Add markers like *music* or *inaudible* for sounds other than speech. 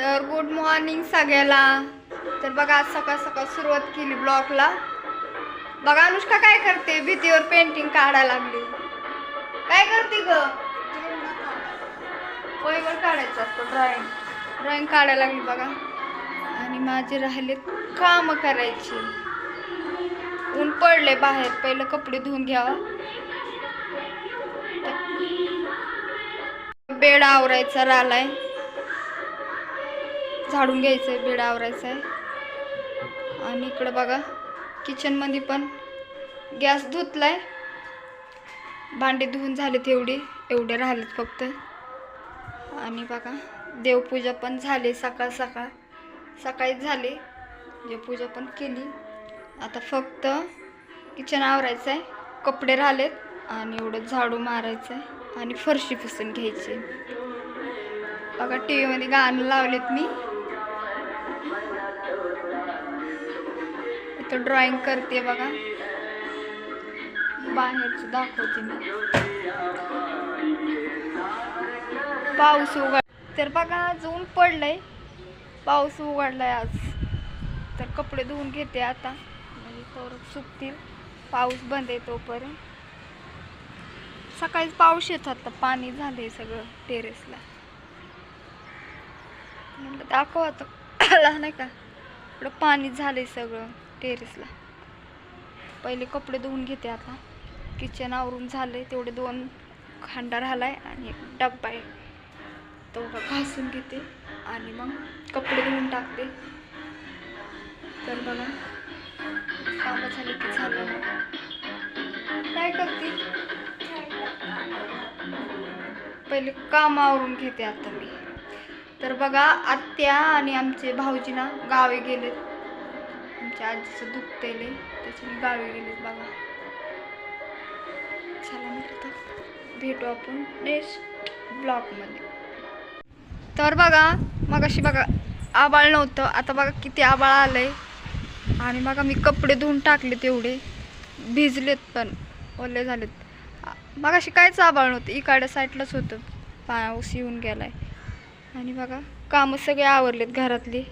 तर good morning सगळ्याला. तर बघा आज सकाळ सकाळ सुरुवात केली ब्लॉकला बघा अनुष्का काय करते? भीतीवर पेंटिंग काढायला लागली. काय करते ग? वहीवर काढायचं असतं ड्रॉइंग ड्रॉइंग काढायला लागली बघा. आणि माझे राहिले काम करायची. ऊन पडले बाहेर पहिलं कपडे धुवून घ्यावा. बेड आवरायचा राहिलाय झाडून घ्यायचं आहे बेड आवरायचं आहे आणि इकडं बघा किचनमध्ये पण गॅस धुतलाय. भांडे धुवून झालेत एवढी एवढे राहिलेत फक्त. आणि बघा देवपूजा पण झाली सकाळ सकाळ. सकाळीच झाली देवपूजा पण केली. आता फक्त किचन आवरायचं आहे कपडे राहिलेत आणि एवढं झाडू मारायचं आहे आणि फरशी पुसून घ्यायची. बघा टी व्हीमध्ये गाणं लावलेत मी. तर ड्रॉइंग करते बघा. बाहेरचं दाखवते मी. पाऊस उघड तर बघा आज ऊन पडलंय. पाऊस उघडलाय आज. तर कपडे धुवून घेते आता. म्हणजे तर सुकतील. पाऊस बंद आहे तोपर्यंत. सकाळीच पाऊस येत होता. पाणी झालंय सगळं टेरेसला म्हटलं दाखव आता. *coughs* नाही का? इकडं पाणी झालंय सगळं. टेरेसला. पहिले कपडे धुवून घेते आता. किचन आवरून आहे तेवढे दोन खांडा राहिला आहे आणि एक डब्बा आहे. तेवढा घासून घेते आणि मग कपडे धुवून टाकते. तर बघा कामं झाली की झालं मग. काय करते? पहिले काम आवरून घेते आता मी. तर बघा आत्या आणि आमचे भाऊजी ना गावी गेलेत. आमच्या आजीचं दुखतेले त्याच्याने गावी गेलेत बघा. चला म्हटलं तर भेटू आपण नेक्स्ट ब्लॉगमध्ये. तर बघा मग अशी बघा आबाळ नव्हतं. आता बघा किती आबाळ आलंय. आणि बघा मी कपडे धुवून टाकले तेवढे भिजलेत पण. ओले झालेत. मग अशी काहीच आबाळ नव्हतं. इकडे साईडलाच होतं. पाऊस येऊन गेलाय. आणि बघा कामं सगळे आवरलेत घरातली.